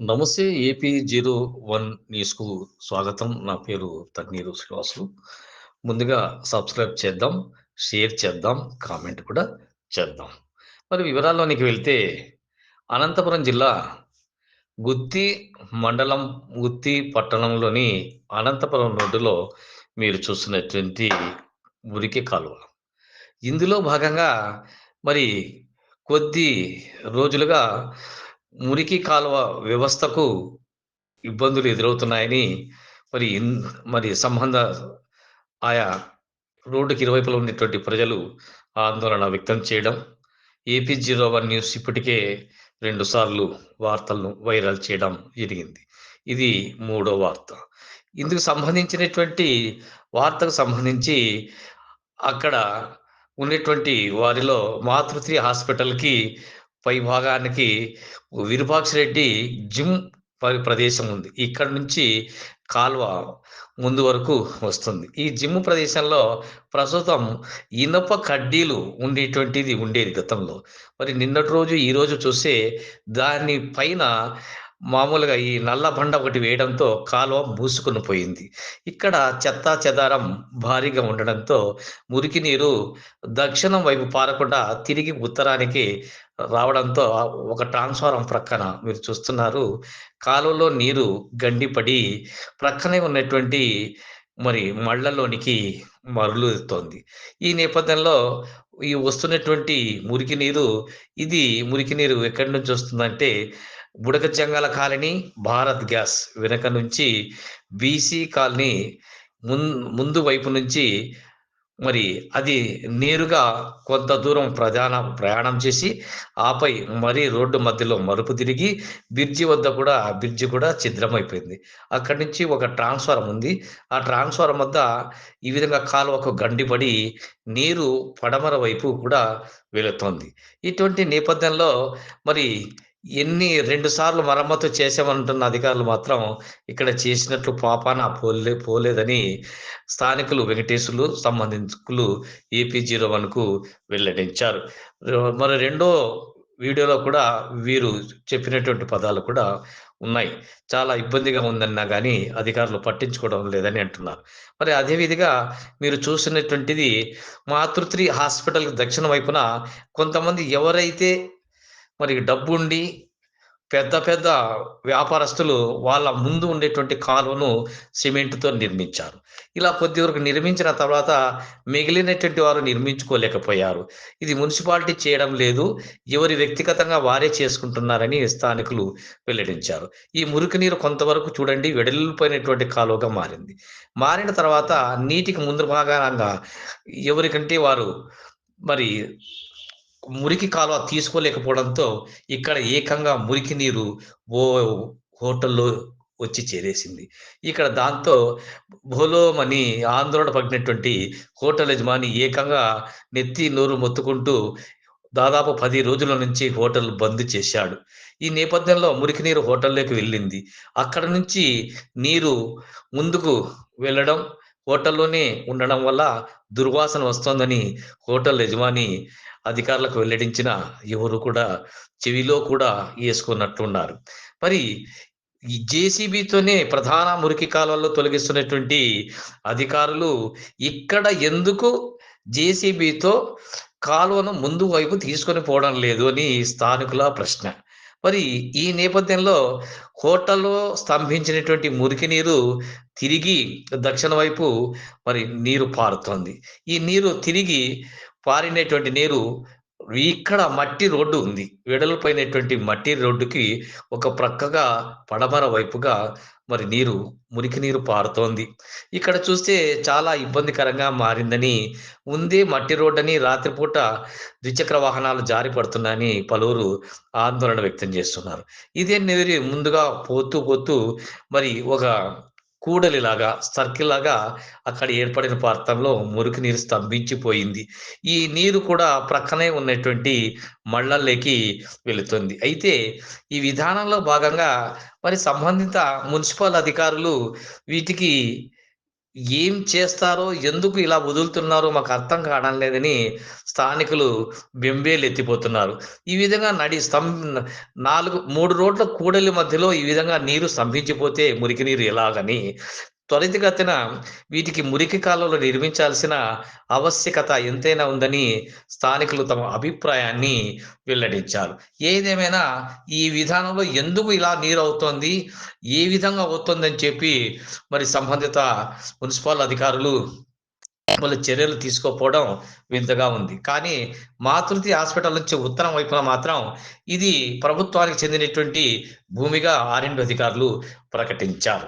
నమస్తే AP zero one న్యూస్కు స్వాగతం. నా పేరు తన్నీరు శ్రీవాసులు ముందుగా సబ్స్క్రైబ్ చేద్దాం షేర్ చేద్దాం కామెంట్ కూడా చేద్దాం. మరి వివరాల్లోనికి వెళ్తే అనంతపురం జిల్లా గుత్తి మండలం గుత్తి పట్టణంలోని అనంతపురం రోడ్డులో మీరు చూస్తున్నటువంటి మురికి కాలువ. ఇందులో భాగంగా మరి కొద్ది రోజులుగా మురికి కాలువ వ్యవస్థకు ఇబ్బందులు ఎదురవుతున్నాయని మరి ఇన్- మరి సంబంధ ఆయా రోడ్డుకి ఇరువైపులా ఉన్నటువంటి ప్రజలు ఆందోళన వ్యక్తం చేయడం ఏపీ జీరో వన్ న్యూస్ ఇప్పటికే రెండుసార్లు వార్తలను వైరల్ చేయడం జరిగింది. ఇది మూడో వార్త. ఇందుకు సంబంధించినటువంటి వార్తకు సంబంధించి అక్కడ ఉన్నటువంటి వారిలో మాతృశ్రీ హాస్పిటల్కి పై భాగానికి విరూపాక్ష రెడ్డి జిమ్ ప- ప్రదేశం ఉంది. ఇక్కడ నుంచి కాల్వ ముందు వరకు వస్తుంది. ఈ జిమ్ ప్రదేశంలో ప్రస్తుతం ఇనప కడ్డీలు ఉండేటువంటిది ఉండేది గతంలో. మరి నిన్నటి రోజు ఈరోజు చూస్తే దాని పైన మామూలుగా ఈ నల్ల బండ ఒకటి వేయడంతో కాలువ మూసుకుని పోయింది. ఇక్కడ చెత్త చెదారం భారీగా ఉండడంతో మురికి నీరు దక్షిణం వైపు పారకుండా తిరిగి ఉత్తరానికి రావడంతో ఒక ట్రాన్స్ఫారం ప్రక్కన మీరు చూస్తున్నారు. కాలువలో నీరు గండిపడి ప్రక్కనే ఉన్నటువంటి మరి మళ్ళలోనికి మరలుతోంది. ఈ నేపథ్యంలో ఈ వస్తున్నటువంటి మురికి నీరు ఇది మురికి నీరు ఎక్కడి నుంచి వస్తుందంటే బుడక జంగాల కాలనీ భారత్ గ్యాస్ వెనక నుంచి బీసీ కాలనీ ముం ముందు వైపు నుంచి మరి అది నేరుగా కొంత దూరం ప్రధాన ప్రయాణం చేసి ఆపై మరీ రోడ్డు మధ్యలో మరుపు తిరిగి బ్రిడ్జి వద్ద కూడా ఆ బ్రిడ్జి కూడా ఛిద్రమైపోయింది. అక్కడి నుంచి ఒక ట్రాన్స్ఫారం ఉంది. ఆ ట్రాన్స్ఫారం వద్ద ఈ విధంగా కాలువకు గండిపడి నీరు పడమర వైపు కూడా వెళుతోంది. ఇటువంటి నేపథ్యంలో మరి ఎన్ని రెండు సార్లు మరమ్మతు చేసామంటున్న అధికారులు మాత్రం ఇక్కడ చేసినట్లు పాపాన పోలే పోలేదని స్థానికులు వెంకటేశులు సంబంధికులు ఏపీ జీరో వన్కు వెల్లడించారు. మరి రెండో వీడియోలో కూడా వీరు చెప్పినటువంటి పదాలు కూడా ఉన్నాయి. చాలా ఇబ్బందిగా ఉందన్నా కానీ అధికారులు పట్టించుకోవడం లేదని అంటున్నారు. మరి అదేవిధంగా మీరు చూసినటువంటిది మాతృత్రి హాస్పిటల్ దక్షిణ వైపున కొంతమంది ఎవరైతే మరి డబ్బుండి పెద్ద పెద్ద వ్యాపారస్తులు వాళ్ళ ముందు ఉండేటువంటి కాలువను సిమెంట్తో నిర్మించారు. ఇలా కొద్ది వరకు నిర్మించిన తర్వాత మిగిలినటువంటి వారు నిర్మించుకోలేకపోయారు. ఇది మున్సిపాలిటీ చేయడం లేదు ఎవరి వ్యక్తిగతంగా వారే చేసుకుంటున్నారని స్థానికులు వెల్లడించారు. ఈ మురికి నీరు కొంతవరకు చూడండి వెడలిపోయినటువంటి కాలువగా మారింది. మారిన తర్వాత నీటికి ముందు భాగంగా ఎవరికంటే వారు మరి మురికి కాలువ తీసుకోలేకపోవడంతో ఇక్కడ ఏకంగా మురికి నీరు ఓ హోటల్లో వచ్చి చేరేసింది. ఇక్కడ దాంతో భోలోమని ఆందోళన పడినటువంటి హోటల్ యజమాని ఏకంగా నెత్తి నోరు మొత్తుకుంటూ దాదాపు పది రోజుల నుంచి హోటల్ బంద్ చేశాడు. ఈ నేపథ్యంలో మురికి నీరు హోటల్లోకి వెళ్ళింది. అక్కడ నుంచి నీరు ముందుకు వెళ్ళడం హోటల్లోనే ఉండడం వల్ల దుర్వాసన వస్తోందని హోటల్ యజమాని అధికారులకు వెల్లడించిన ఎవరు కూడా చెవిలో కూడా వేసుకున్నట్లున్నారు మరి ఈ జేసీబీతోనే ప్రధాన మురికి కాలువల్లో తొలగిస్తున్నటువంటి అధికారులు ఇక్కడ ఎందుకు జేసీబీతో కాలువను ముందు వైపు తీసుకొని పోవడం లేదు అని స్థానికుల ప్రశ్న. మరి ఈ నేపథ్యంలో హోటల్లో స్తంభించినటువంటి మురికి నీరు తిరిగి దక్షిణ వైపు మరి నీరు పారుతోంది. ఈ నీరు తిరిగి పారినటువంటి నీరు ఇక్కడ మట్టి రోడ్డు ఉంది. వెడల్పోయినటువంటి మట్టి రోడ్డుకి ఒక ప్రక్కగా పడమర వైపుగా మరి నీరు మురికి నీరు పారుతోంది. ఇక్కడ చూస్తే చాలా ఇబ్బందికరంగా మారిందని ఉందే మట్టి రోడ్డని రాత్రిపూట ద్విచక్ర వాహనాలు జారి పడుతున్నాయని పలువురు ఆందోళన వ్యక్తం చేస్తున్నారు. ఇదే నీరు ముందుగా పోతూ పోతూ మరి ఒక కూడలిలాగా సర్కిల్ లాగా అక్కడ ఏర్పడిన ప్రాంతంలో మురికి నీరు స్తంభించిపోయింది. ఈ నీరు కూడా ప్రక్కనే ఉన్నటువంటి మళ్ళల్లోకి వెళుతుంది. అయితే ఈ విధానంలో భాగంగా మరి సంబంధిత మున్సిపల్ అధికారులు వీటికి ఏం చేస్తారో, ఎందుకు ఇలా వదులుతున్నారో మాకు అర్థం కావడం లేదని స్థానికులు బెంబేలు ఎత్తిపోతున్నారు. ఈ విధంగా నడి స్తం 4 3 రోడ్ల కూడలి మధ్యలో ఈ విధంగా నీరు స్తంభించిపోతే మురికి నీరు ఎలాగని త్వరితగతిన వీటికి మురికి కాలువలు నిర్మించాల్సిన ఆవశ్యకత ఎంతైనా ఉందని స్థానికులు తమ అభిప్రాయాన్ని వెల్లడించారు. ఏదేమైనా ఈ విధానంలో ఎందుకు ఇలా నీరు అవుతోంది ఏ విధంగా అవుతుందని చెప్పి మరి సంబంధిత మున్సిపల్ అధికారులు వాళ్ళు చర్యలు తీసుకోకపోవడం వింతగా ఉంది. కానీ మాతృతి హాస్పిటల్ నుంచి ఉత్తరం వైపున మాత్రం ఇది ప్రభుత్వానికి చెందినటువంటి భూమిగా ఆర్ఎండ్బి అధికారులు ప్రకటించారు.